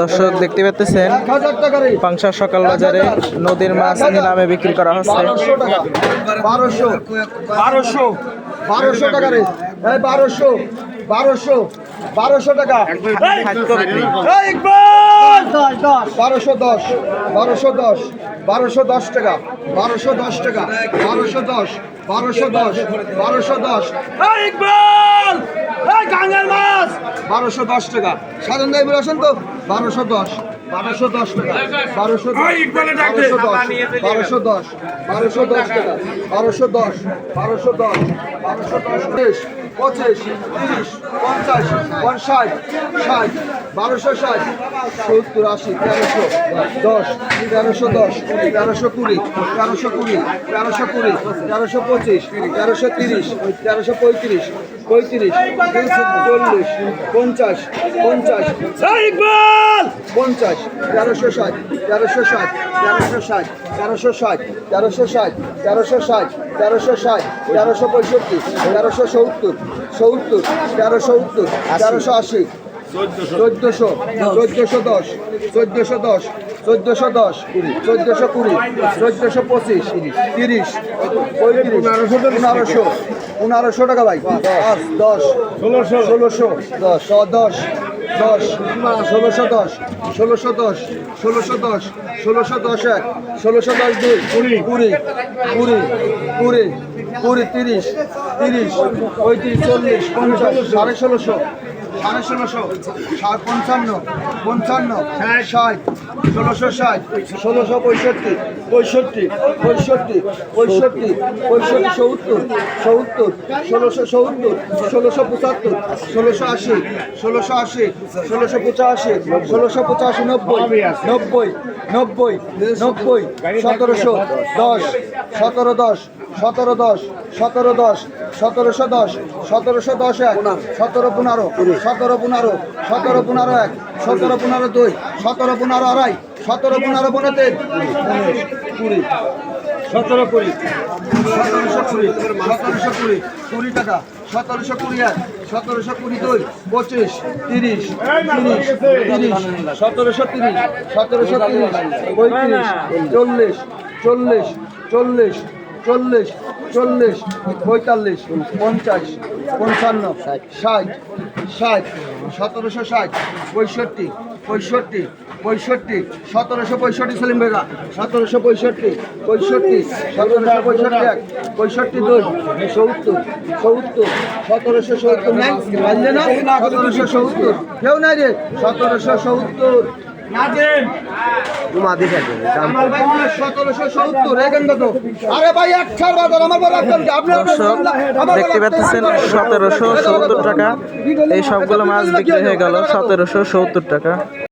দর্শক দেখতে পাচ্ছেন পাংশা সকাল বাজারে নদীর মাছ নিলামে বিক্রি করা হচ্ছে। বারোশো। বারোশো। বারোশো টাকা রে। বারোশো। বারোশো বারোশো টাকা এই ইকবাল! বারোশো দশ বারোশো দশ বারোশো দশ টাকা বারোশো দশ টাকা বারোশো দশ বারোশো দশ বারোশো দশ এই ইকবাল! এই গাঙ্গের মাছ বারোশো দশ টাকা সাধারণ দায় আসেন তো বারোশো দশ বারোশো দশ টাকা বারোশো দশ বারোশো দশ বারোশো দশ বারোশো দশ টাকা বারোশো দশ বারোশো দশ বারোশো দশ পঁচিশ, তিরিশ, পঞ্চাশ পঞ্চাশ, ষাট, বারোশো ষাট, সত্তর, আশি, তেরোশো দশ তেরোশো দশ, তেরোশো কুড়ি তেরোশো কুড়ি তেরোশো কুড়ি, তেরোশো পঁচিশ, তেরোশো তিরিশ, তেরোশো পঁয়ত্রিশ পঁয়ত্রিশ চল্লিশ, পঞ্চাশ পঞ্চাশ। ইকবাল! পঞ্চাশ তেরোশো ষাট তেরোশো ষাট তেরোশো ষাট তেরোশো ষাট তেরোশো ষাট তেরোশো ষাট তেরোশো ষাট তেরোশো পঁয়ষট্টি তেরোশো সত্তর সত্তর তেরোশো উত্তর তেরোশো আশি চোদ্দোশো চোদ্দোশো দশ চোদ্দোশো দশ চোদ্দোশো দশ কুড়ি। চোদ্দশো কুড়ি চোদ্দশো পঁচিশ তিরিশ পঁয়ত্রিশ পনেরোশো পনেরোশো টাকা ভাই। দশ দশ ষোলোশো। ষোলোশো দশ দশ দশ ষোলোশো দশ ষোলোশো দশ ষোলোশো দশ ষোলোশো দশ এক ষোলোশো দশ দুই কুড়ি। কুড়ি কুড়ি কুড়ি কুড়ি তিরিশ তিরিশ পঁয়ত্রিশ চল্লিশ পঞ্চাশ সাড়ে ষোলোশো সাড়ে ষোলোশো পঞ্চান্ন পঞ্চান্ন, ষাট, ষোলোশো ষাট, ষোলোশো পঁয়ষট্টি পঁয়ষট্টি পঁয়ষট্টি পঁয়ষট্টি পঁয়ষট্টি, সত্তর সত্তর, ষোলোশো সত্তর, ষোলোশো পঁচাত্তর, ষোলোশো আশি ষোলোশো আশি, ষোলোশো পঁচাশি ষোলোশো পঁচাশি, নব্বই নব্বই নব্বই নব্বই, সতেরোশো দশ, সতেরো দশ সতেরো দশ সতেরো দশ, সতেরোশো দশ সতেরোশো দশ এক, সতেরো পনেরো সতেরো পনেরো সতেরো পনেরো এক, সতেরো পনেরো দুই, সতেরো পনেরো আড়াই, সতেরো পনেরো পনেরো তিন। কুড়ি সতেরো কুড়ি, সতেরোশো কুড়ি সতেরোশো কুড়ি কুড়ি টাকা, সতেরোশো কুড়ি এক, সতেরোশো কুড়ি দুই, পঁচিশ, তিরিশ তিরিশ তিরিশ, সতেরোশো তিরিশ সতেরোশো তিরিশ, পঁয়ত্রিশ, চল্লিশ চল্লিশ চল্লিশ চল্লিশ চল্লিশ, পঁয়তাল্লিশ, পঞ্চাশ, পঞ্চান্ন, ষাট ষাট, সতেরোশো ষাট, পঁয়ষট্টি পঁয়ষট্টি পঁয়ষট্টি, সতেরোশো পঁয়ষট্টি, সেলিম বেগা সতেরোশো পঁয়ষট্টি পঁয়ষট্টি, সতেরোশো পঁয়ষট্টি এক, পঁয়ষট্টি দুই, সত্তর সত্তর, সতেরোশো সত্তর, নাই না, সতেরোশো সত্তর, কেউ নাই রে, সতেরোশো সত্তর। দেখতে পাচ্ছেন সতেরোশো সত্তর টাকা। এই সবগুলো মাছ বিক্রি হয়ে গেল সতেরোশো সত্তর টাকা।